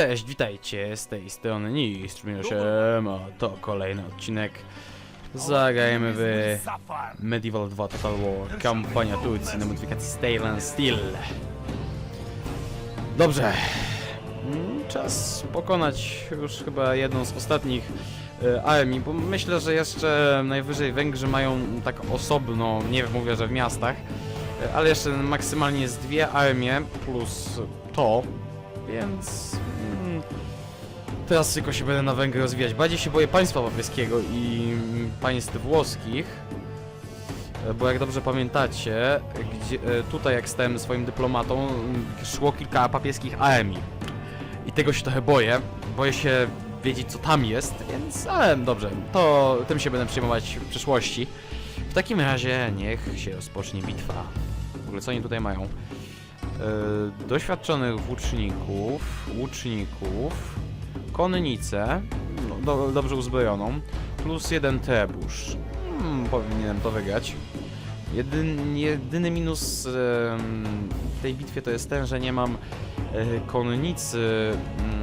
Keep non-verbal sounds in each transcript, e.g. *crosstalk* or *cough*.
Cześć, witajcie, z tej strony Nistrz a to kolejny odcinek. Zagrajemy w Medieval 2 Total War, kampania Turcji na modyfikacji Stale and Steel. Dobrze, Mm, czas pokonać już chyba jedną z ostatnich e, armii, bo myślę, że jeszcze najwyżej Węgrzy mają tak osobno, nie wiem, mówię, że w miastach, e, ale jeszcze maksymalnie z dwie armie plus to, więc mm, teraz tylko się będę na Węgry rozwijać. Bardziej się boję państwa papieskiego i państw włoskich, e, bo jak dobrze pamiętacie, gdzie, e, tutaj jak stałem swoim dyplomatą, mm, szło kilka papieskich armii. I tego się trochę boję. Boję się wiedzieć co tam jest, więc ale dobrze, to tym się będę przejmować w przyszłości. W takim razie niech się rozpocznie bitwa. W ogóle co oni tutaj mają? Yy, doświadczonych włóczników, łuczników, konnicę, no, do, dobrze uzbrojoną, plus jeden trebusz. Hmm, powinienem to wygrać. Jedyn, jedyny minus em, w tej bitwie to jest ten, że nie mam e, konnicy mm,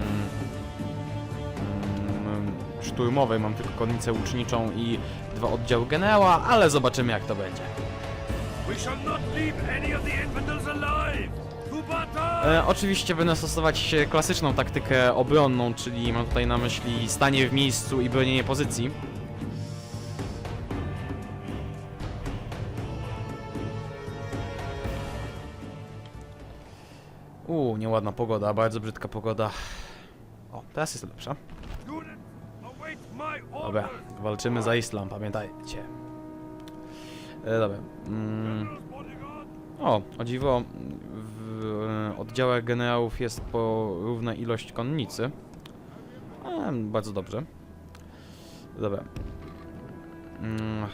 mm, szturmowej, mam tylko konnicę łuczniczą i dwa oddziały generała, ale zobaczymy jak to będzie. We shall not leave any of the infidels alive! E, oczywiście będę stosować e, klasyczną taktykę obronną, czyli mam tutaj na myśli stanie w miejscu i bronienie pozycji. Uuu, nieładna pogoda, bardzo brzydka pogoda. O, teraz jest lepsza. Dobra, walczymy za islam, pamiętajcie. E, dobra. Mm. O, o dziwo, w e, oddziałach generałów jest porówna ilość konnicy. E, bardzo dobrze. Dobra. Mm,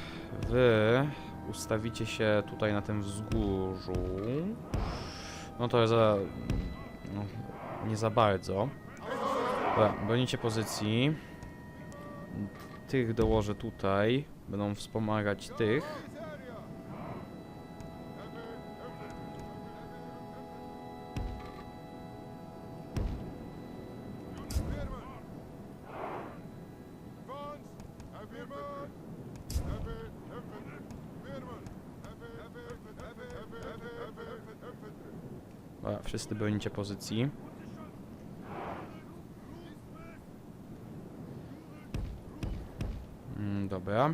Wy ustawicie się tutaj na tym wzgórzu. No to za... No, nie za bardzo. Dobra, bronicie pozycji. Tych dołożę tutaj. Będą wspomagać tych. Bronicie pozycji. Mm, dobra.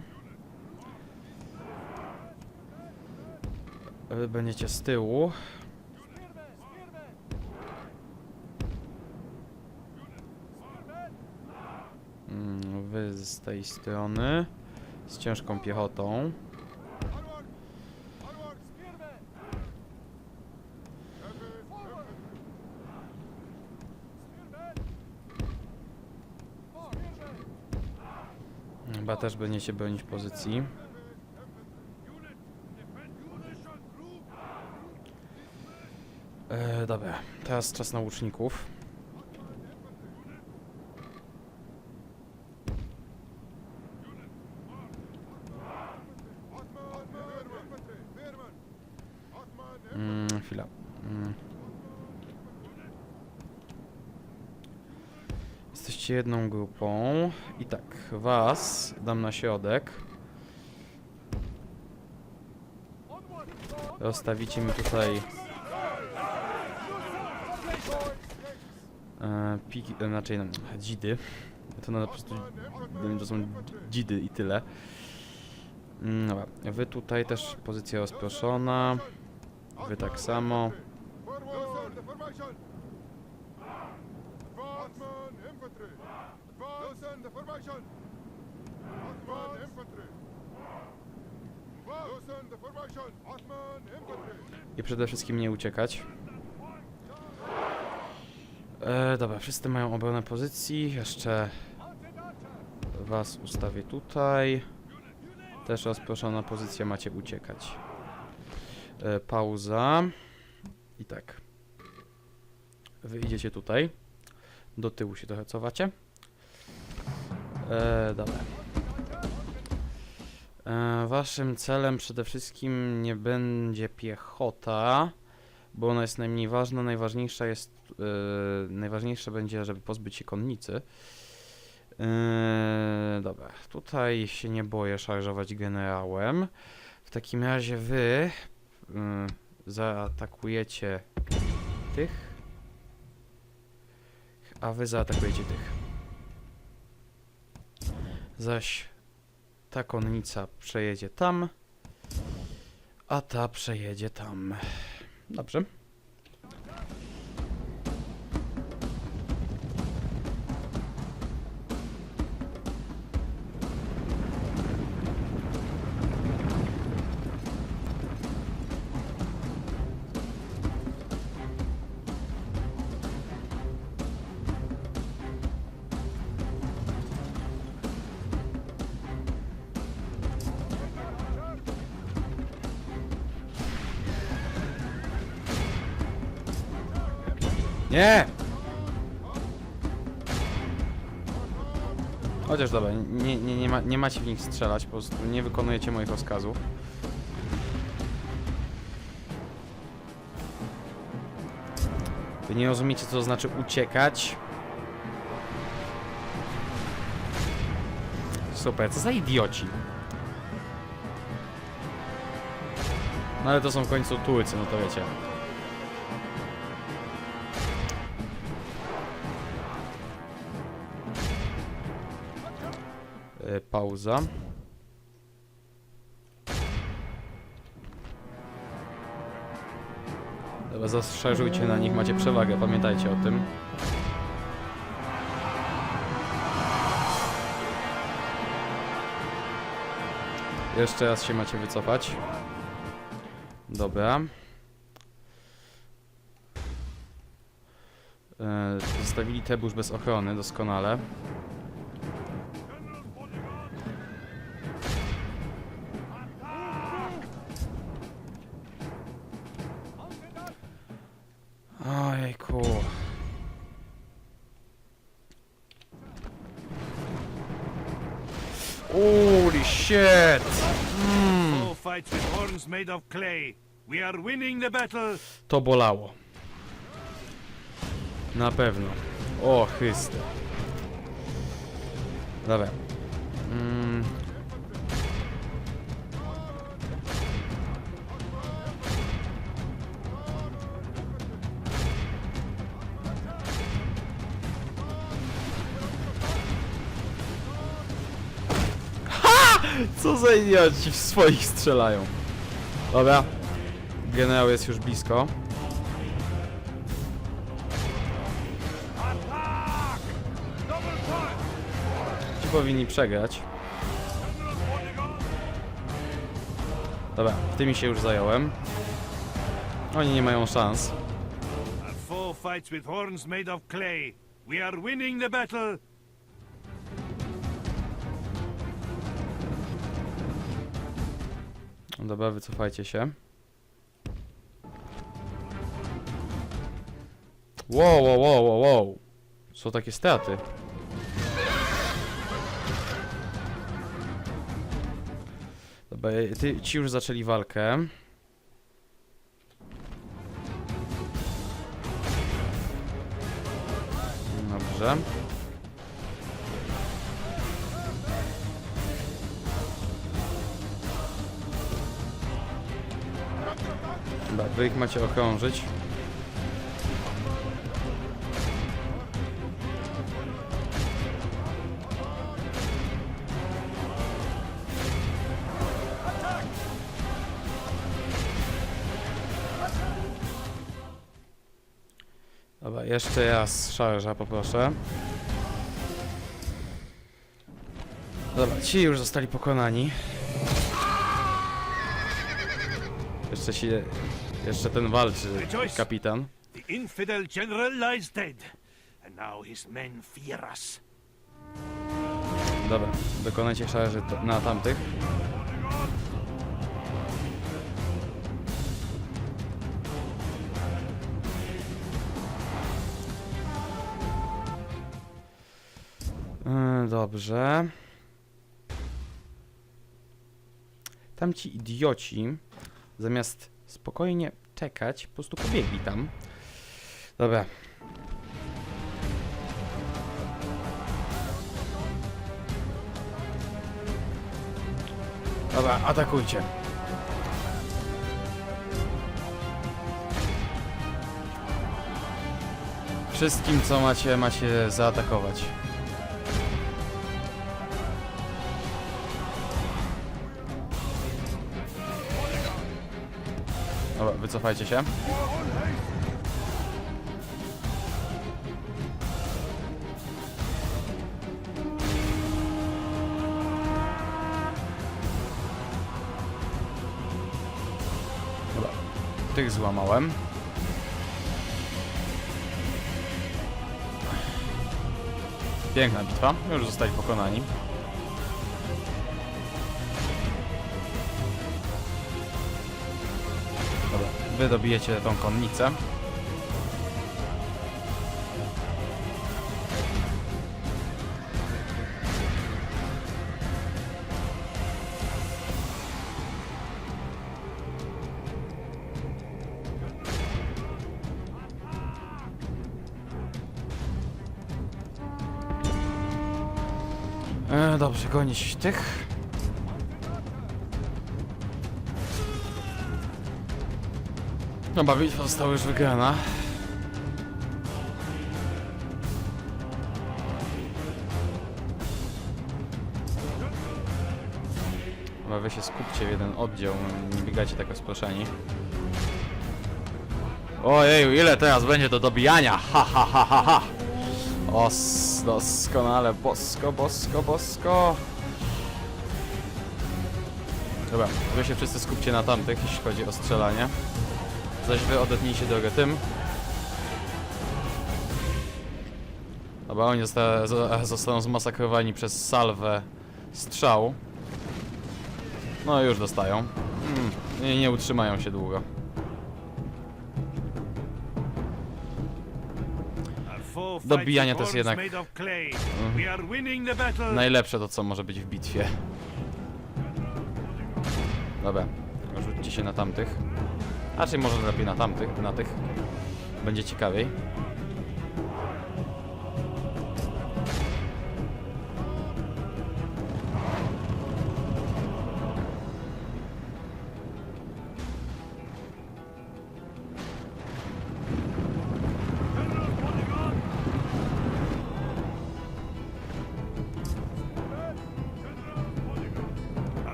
Wy będziecie z tyłu. Mm, Wy z tej strony. Z ciężką piechotą. Chyba też będziecie bronić pozycji. E, dobra, teraz czas na łuczników. Mm, chwila. Mm. Jedną grupą. I tak, was dam na środek. Rozstawicie mi tutaj e, piki, e, znaczy no, dzidy. To na po prostu to są dzidy i tyle. Mm, Dobra, wy tutaj też pozycja rozproszona. Wy tak samo. Ottoman infantry! Infantry! Loosen the formation! Ottoman infantry! I przede wszystkim nie uciekać. E, dobra, wszyscy mają obronę pozycji. Jeszcze was ustawię tutaj. Też rozproszona pozycja, macie uciekać. E, pauza. I tak. Wy idziecie tutaj. Do tyłu się trochę cofacie. E, dobra. E, waszym celem przede wszystkim nie będzie piechota, bo ona jest najmniej ważna. Najważniejsza jest Yy, najważniejsze będzie, żeby pozbyć się konnicy. Dobra, tutaj się nie boję szarżować generałem. W takim razie wy zaatakujecie tych, a wy zaatakujecie tych. Zaś ta konnica przejedzie tam, a ta przejedzie tam. Dobrze. Nie! Chociaż dobra, nie, nie, nie, ma, nie macie w nich strzelać, po prostu nie wykonujecie moich rozkazów. Wy nie rozumiecie, co to znaczy uciekać. Super, co za idioci. No ale to są w końcu Turcy, no to wiecie. Pauza. Dobra, zaszerzujcie na nich, macie przewagę, pamiętajcie o tym. Jeszcze raz się macie wycofać. Dobra. E, zostawili Tebusz bez ochrony, doskonale. Made of clay. We are winning the battle. to bolało. Na pewno. O, Chryste. Dobra. Mm. Ha! Co za idioci w swoich strzelają. Dobra. Generał jest już blisko. Ci powinni przegrać. Dobra, tymi się już zająłem. Oni nie mają szans. Four fights with horns made of clay. We are winning the battle. Dobra, wycofajcie się. Wow, wow, wow, wow, wow. Są takie straty. Dobra, ty, ci już zaczęli walkę. Dobrze. Wy ich macie okrążyć. Dobra, jeszcze raz szarża poproszę. Dobra, ci już zostali pokonani. Jeszcze się... Jeszcze ten walczy, kapitan. The infidel general lies dead. And now his men fear us. Dobra, wykonajcie szarży na tamtych. Yy, Dobrze. Tamci idioci, zamiast spokojnie czekać, po prostu pobiegli tam. Dobra, Dobra, atakujcie. Wszystkim, co macie, macie zaatakować. Wycofajcie się. Dobra, tych złamałem. Piękna bitwa, już zostali pokonani. Wy dobijecie tą konnicę. E, dobrze, gonić tych. Chyba bitwa została już wygrana. Chyba wy się skupcie w jeden oddział, nie biegajcie tak rozproszeni. Ojej, ile teraz będzie do dobijania? Ha, ha, ha, ha, ha. Os, doskonale, bosko, bosko, bosko. Dobra, wy się wszyscy skupcie na tamtych, jeśli chodzi o strzelanie. Zaś wy odetnijcie drogę tym. Dobra, oni zosta zo- zostaną zmasakrowani przez salwę strzał. No już dostają. Mm, nie, nie utrzymają się długo. Dobijanie to jest jednak- battle. Najlepsze to co może być w bitwie. Dobra, rzućcie się na tamtych. A czy może lepiej na tamtych, na tych. Będzie ciekawiej.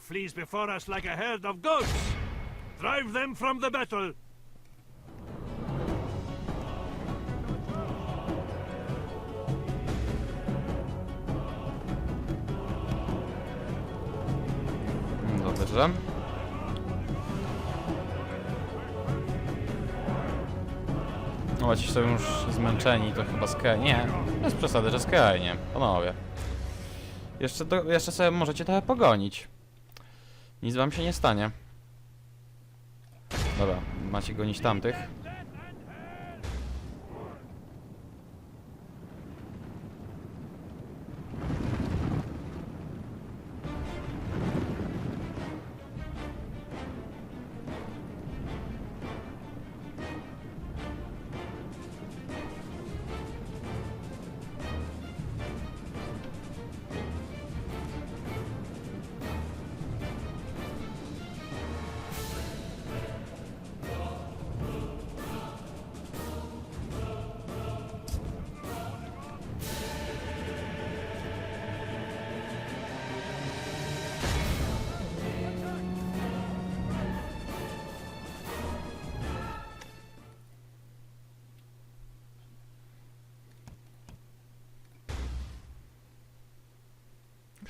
Flees before us like a herd of goats. Drive them from the battle. Dobrze. No ci są już zmęczeni, to chyba Sky. Nie, bez przesady, że Sky, nie. Panowie. Jeszcze, do, jeszcze sobie możecie trochę pogonić. Nic wam się nie stanie. Dobra, macie gonić tamtych.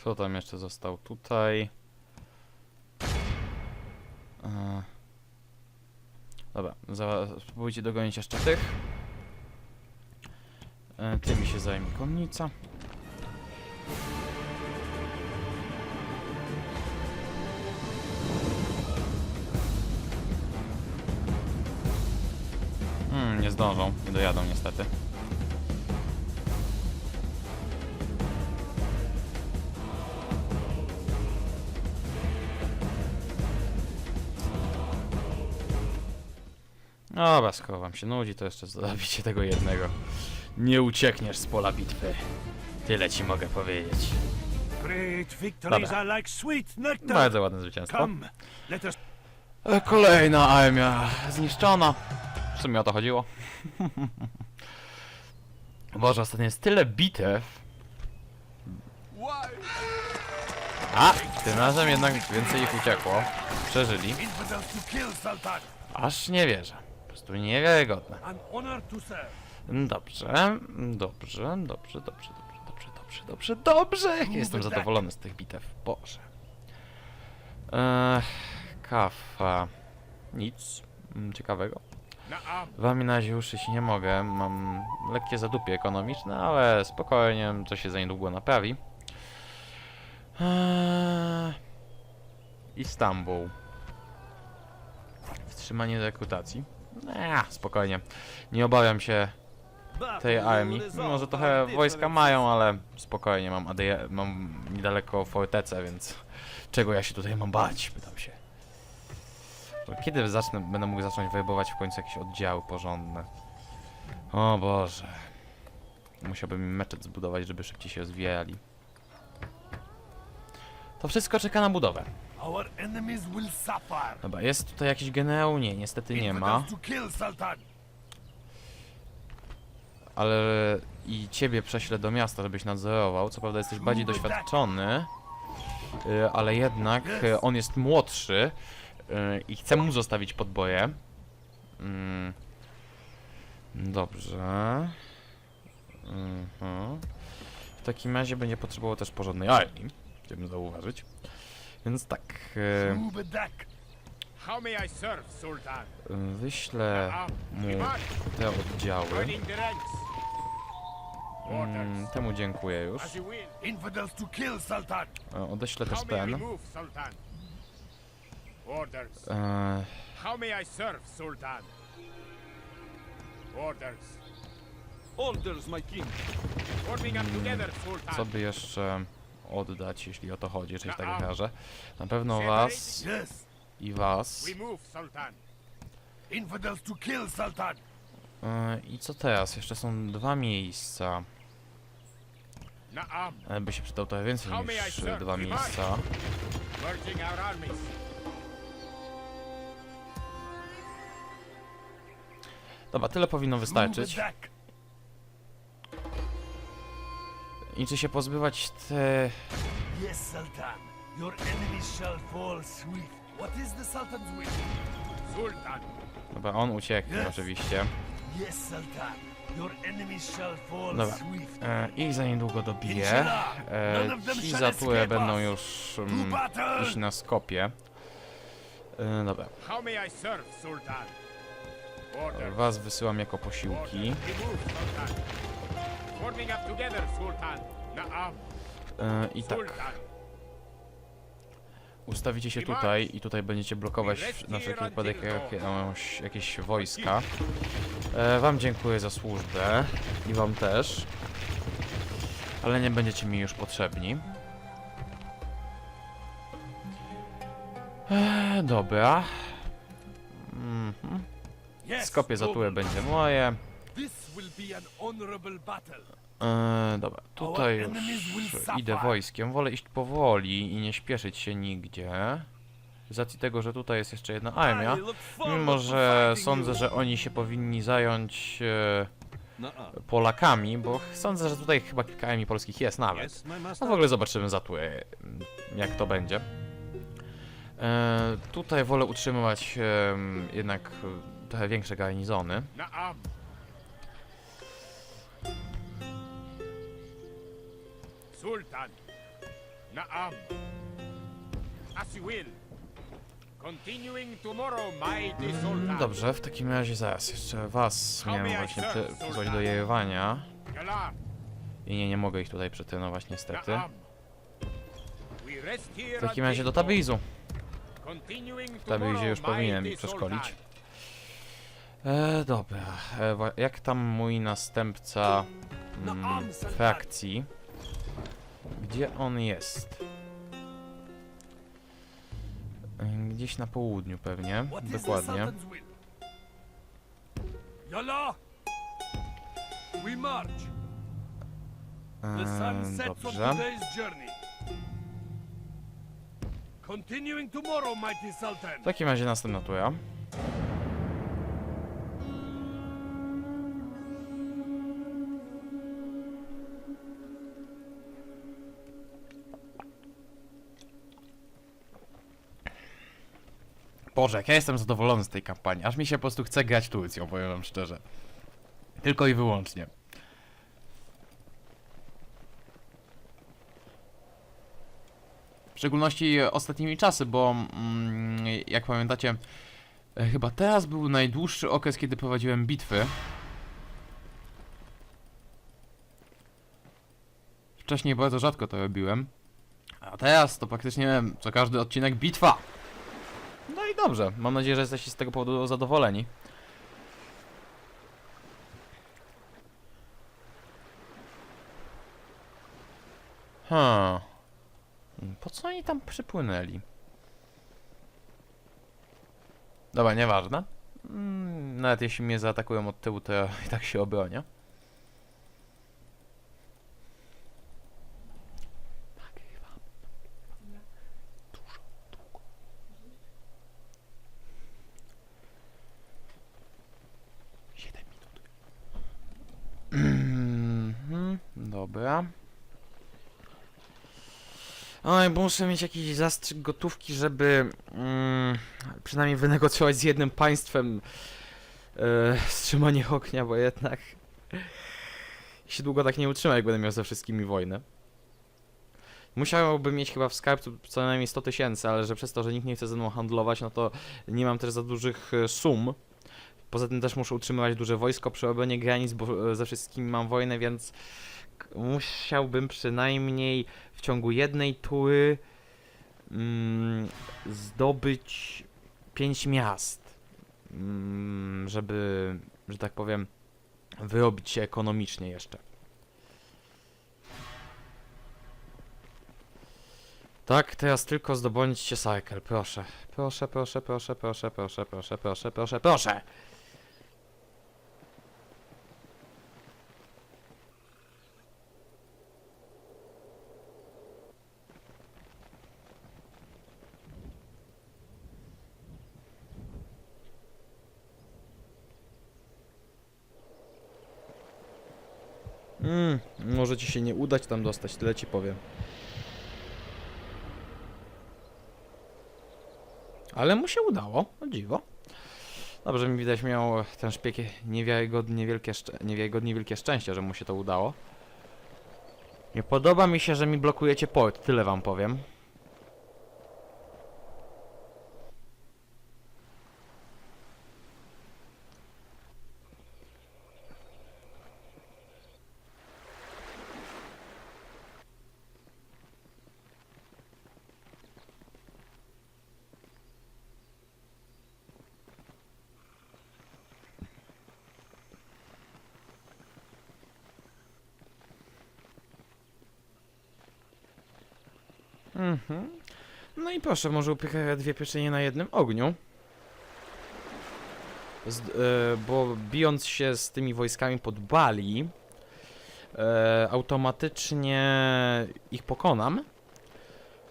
Kto tam jeszcze został? Tutaj. E, Dobra, za, spróbujcie dogonić jeszcze tych. E, Tymi się zajmie konnica. Hmm, nie zdążą, nie dojadą niestety. Dobra, skoro wam się nudzi, to jeszcze zabicie tego jednego. Nie uciekniesz z pola bitwy. Tyle ci mogę powiedzieć. Dobra. Bardzo ładne zwycięstwo. E, Kolejna armia zniszczona. W sumie o to chodziło. *laughs* Boże, ostatnio jest tyle bitew. A, tym razem jednak więcej ich uciekło. Przeżyli. Aż nie wierzę. Po prostu niewiarygodne. Dobrze, dobrze, dobrze, dobrze, dobrze, dobrze, dobrze, dobrze, dobrze. Jestem zadowolony z tych bitew. Boże. Eee, kafa. Nic ciekawego. Wami na razie uszyć nie mogę. Mam lekkie zadupie ekonomiczne, ale spokojnie, to się za niedługo naprawi. Eee, Istanbul. Wstrzymanie rekrutacji. Eee, spokojnie. Nie obawiam się tej armii. Mimo, że trochę wojska mają, ale spokojnie, mam, mam niedaleko fortecę, więc czego ja się tutaj mam bać? Pytam się. Kiedy zacznę, będę mógł zacząć werbować w końcu jakieś oddziały porządne? O Boże. Musiałbym meczet zbudować, żeby szybciej się rozwijali. To wszystko czeka na budowę. Our enemies will suffer. Dobra, jest tutaj jakiś generał? Nie, niestety nie ma. Ale i ciebie prześlę do miasta, żebyś nadzorował. Co prawda jesteś bardziej doświadczony, y, ale jednak y, on jest młodszy y, i chcę mu zostawić podboje. Mm. Dobrze. Mhm. W takim razie będzie potrzebował też porządnej armii, chciałbym zauważyć. Więc tak. E, tak. e, wyślę mu te oddziały. Mm, temu dziękuję już. E, odeślę też ten. E, How may I serve, Sultan? Orders. Orders, my king. Forming up mm, together, Sultan. Co by jeszcze oddać, jeśli o to chodzi, czyli tak wyrażę. Na pewno was i was. E, I co teraz? Jeszcze są dwa miejsca. E, by się przydał trochę więcej niż dwa miejsca. Dobra, tyle powinno wystarczyć. I czy się pozbywać te... Yes, Sultan. Your enemies shall fall swift. What is the Sultan's will? Sultan. Dobra, on ucieknie Yes. oczywiście. Yes, Sultan. Your enemies shall fall Dobra. swift. E, Ich za niedługo dobiję. E, Ci za escape będą już mm, iść na skopie. E, Dobra, was wysyłam jako posiłki. Up together, Sultan. Na'am. E, I tak, ustawicie się tutaj i tutaj będziecie blokować na wszelki wypadek jakieś, jakieś wojska. E, wam dziękuję za służbę i wam też. Ale nie będziecie mi już potrzebni. E, dobra. Mhm. Skopie za będzie moje. This will be an honorable battle. E, dobra, tutaj już idę wojskiem. Wolę iść powoli i nie śpieszyć się nigdzie. Z racji tego, że tutaj jest jeszcze jedna armia. Mimo, że sądzę, że oni się powinni zająć e, Nuh-uh. Polakami, bo sądzę, że tutaj chyba kilka armii polskich jest nawet. No w ogóle zobaczymy za jak to będzie. E, tutaj wolę utrzymywać e, jednak trochę większe garnizony. Sultan. Na'am. As you will. Continuing tomorrow, mighty Sultan. Dobrze, w takim razie zaraz, jeszcze was miałem właśnie pozwolić do jejowania. I nie, nie mogę ich tutaj przetrenować niestety. W takim razie do. Continuing W tomorrow, już powinienem ich przeszkolić. E, dobra, e, jak tam mój następca mm, frakcji? Gdzie on jest? Gdzieś na południu pewnie, dokładnie. Yallah! We march. The sun sets on today's journey. Continuing tomorrow, mighty Sultan. W takim razie następna tura. Boże, jak ja jestem zadowolony z tej kampanii. Aż mi się po prostu chce grać Turcją, powiem wam szczerze. Tylko i wyłącznie. W szczególności ostatnimi czasy, bo mm, jak pamiętacie, e, chyba teraz był najdłuższy okres, kiedy prowadziłem bitwy. Wcześniej bardzo rzadko to robiłem. A teraz to praktycznie co każdy odcinek bitwa. No i dobrze, mam nadzieję, że jesteście z tego powodu zadowoleni. Hmm. Po co oni tam przypłynęli? Dobra, nieważne. Mm, nawet jeśli mnie zaatakują od tyłu, to ja i tak się obronię. Nagrywam. Dużo, długo. Siedem minut. Mhm, dobra. Oj, bo muszę mieć jakiś zastrzyk gotówki, żeby mm, przynajmniej wynegocjować z jednym państwem e, wstrzymanie bo jednak się długo tak nie utrzyma, jak będę miał ze wszystkimi wojnę. Musiałbym mieć chyba w skarbcu co najmniej 100 tysięcy, ale że przez to, że nikt nie chce ze mną handlować, no to nie mam też za dużych e, sum. Poza tym też muszę utrzymywać duże wojsko przy obronie granic, bo e, ze wszystkimi mam wojnę, więc musiałbym przynajmniej w ciągu jednej tury mm, zdobyć pięć miast, mm, żeby, że tak powiem, wyrobić się ekonomicznie jeszcze. Tak, teraz tylko zdobądźcie cycle, proszę. Proszę, proszę, proszę, proszę, proszę, proszę, proszę, proszę, proszę. Mm, może ci się nie udać tam dostać, tyle ci powiem. Ale mu się udało, o dziwo. Dobrze mi widać miał ten szpieg niewiarygodnie wielkie, niewiarygodnie wielkie szczęście, że mu się to udało. Nie podoba mi się, że mi blokujecie port, tyle wam powiem. Mhm. No i proszę, może upiekać dwie pieczenie na jednym ogniu. Z, e, bo bijąc się z tymi wojskami pod Bali, e, automatycznie ich pokonam.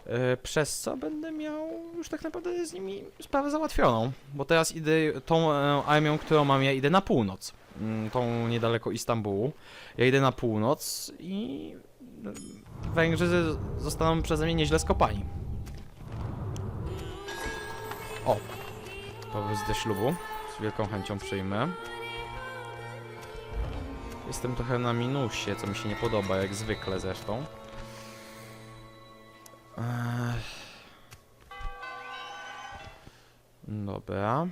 E, przez co będę miał już tak naprawdę z nimi sprawę załatwioną. Bo teraz idę tą e, armią, którą mam, ja idę na północ. Mm, Tą niedaleko Istambułu. Ja idę na północ i Węgrzy z- zostaną przeze mnie nieźle skopani. O! Powrót ze ślubu. Z wielką chęcią przyjmę. Jestem trochę na minusie, co mi się nie podoba, jak zwykle zresztą. Ech. Dobra.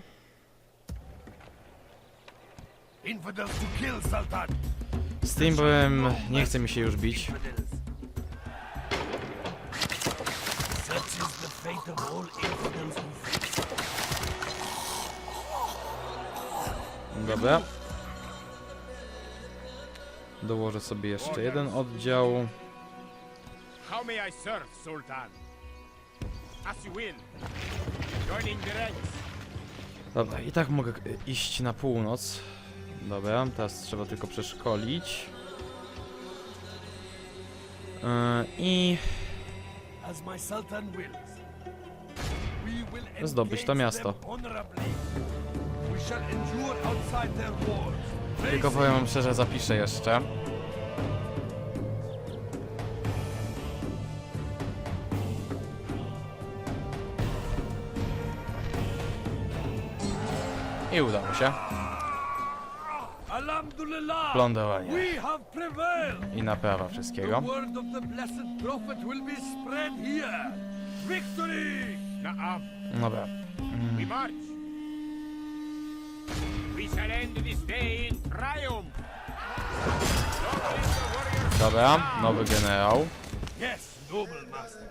Z tym byłem... nie chce mi się już bić. Dobra. Dołożę sobie jeszcze jeden oddział. How may I serve, Sultan? As you will. Joining the ranks. Dobra, i tak mogę y, iść na północ. Dobra, teraz trzeba tylko przeszkolić. Yy, I As my sultan wills. We will Zdobyć to miasto. Tylko powiem wam szczerze, zapiszę jeszcze. I udało się. Lądowanie. I naprawa wszystkiego. word of shall end this day in triumph. Long live the warriors. Dobra, nowy generał. Yes, noble master.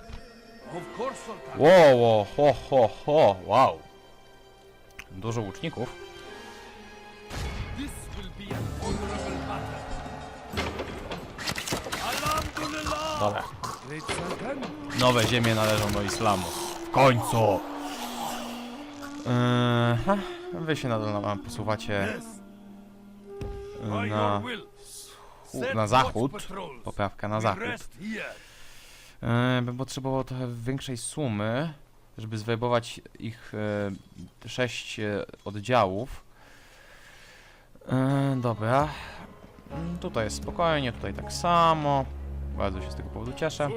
Of course, Sultan. Wow, wow, ho, ho, ho, wow. Dużo łuczników. This will be an honorable battle. Alhamdulillah! Dobra. Great Sultan. Nowe ziemie należą do islamu. W końcu! Eee, wy się nadal na, posuwacie na, na zachód. Poprawka na zachód. Eee, bym potrzebował trochę większej sumy, żeby zwejbować ich e, sześć oddziałów. Eee, dobra. Mm, Tutaj jest spokojnie, tutaj tak samo. Bardzo się z tego powodu cieszę.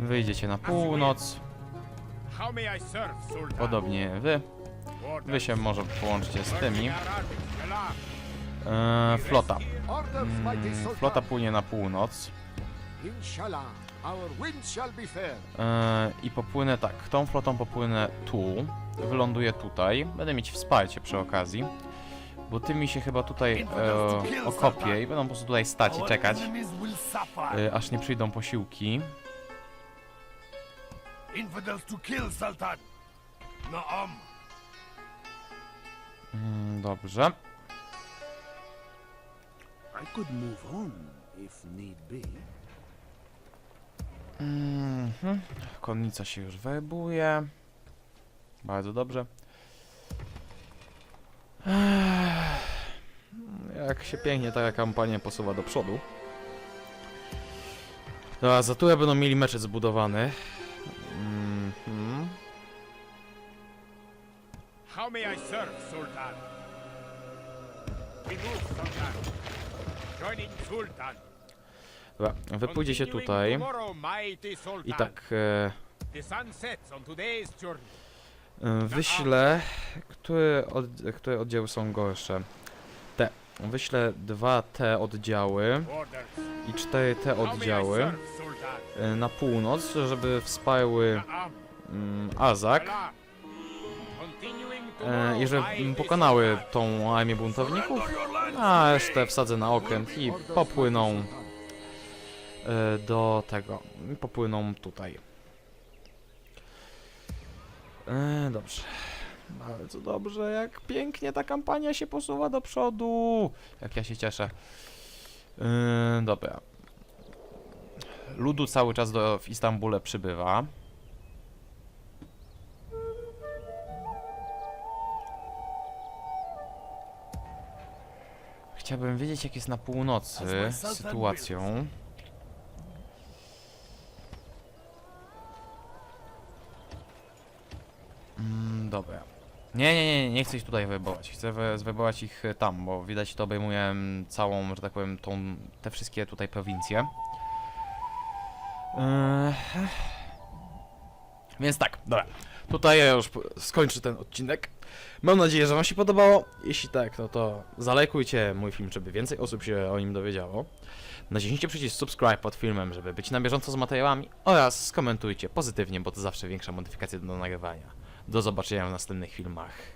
Wyjdziecie na północ, podobnie wy. Wy się może połączcie z tymi. Eee, flota. Mm, flota płynie na północ. Eee, I popłynę tak, tą flotą popłynę tu, wyląduję tutaj, będę mieć wsparcie przy okazji, bo ty mi się chyba tutaj e, okopię i będą po prostu tutaj stać i czekać, e, aż nie przyjdą posiłki. Infidels to kill, Sultan. Naam. Mm, dobrze. I could move on if need be. Mhm. Konnica się już werbuje. Bardzo dobrze. Jak się pięknie taka kampania posuwa do przodu. Dobra, za tyle będą mieli meczet zbudowany. How may I serve, Sultan? We move, Sultan. Joining Sultan. Dobra, wy pójdziecie tutaj. I tak e, e, wyślę. Które, od, które oddziały są gorsze? Te. Wyślę dwa te oddziały i cztery te oddziały. e, na północ, żeby wsparły mm, Azak i żeby mighty mm, pokonały tą armię buntowników, a resztę wsadzę na okręt i popłyną e, do tego, popłyną tutaj. E, dobrze. Bardzo dobrze, jak pięknie ta kampania się posuwa do przodu. Jak ja się cieszę. E, dobra. Ludu cały czas do, w Istambule przybywa. Chciałbym wiedzieć, jak jest na północy z sytuacją. Mm, dobra. Nie, nie, nie, nie chcę ich tutaj wywołać. Chcę wy- zwywołać ich e, tam, bo widać to obejmuje mm, całą, że tak powiem, tą, te wszystkie tutaj prowincje. Eee, Więc tak, dobra. Tutaj ja już skończę ten odcinek. Mam nadzieję, że Wam się podobało. Jeśli tak, no to zalajkujcie mój film, żeby więcej osób się o nim dowiedziało. Naciśnijcie przycisk subscribe pod filmem, żeby być na bieżąco z materiałami oraz skomentujcie pozytywnie, bo to zawsze większa modyfikacja do nagrywania. Do zobaczenia w następnych filmach.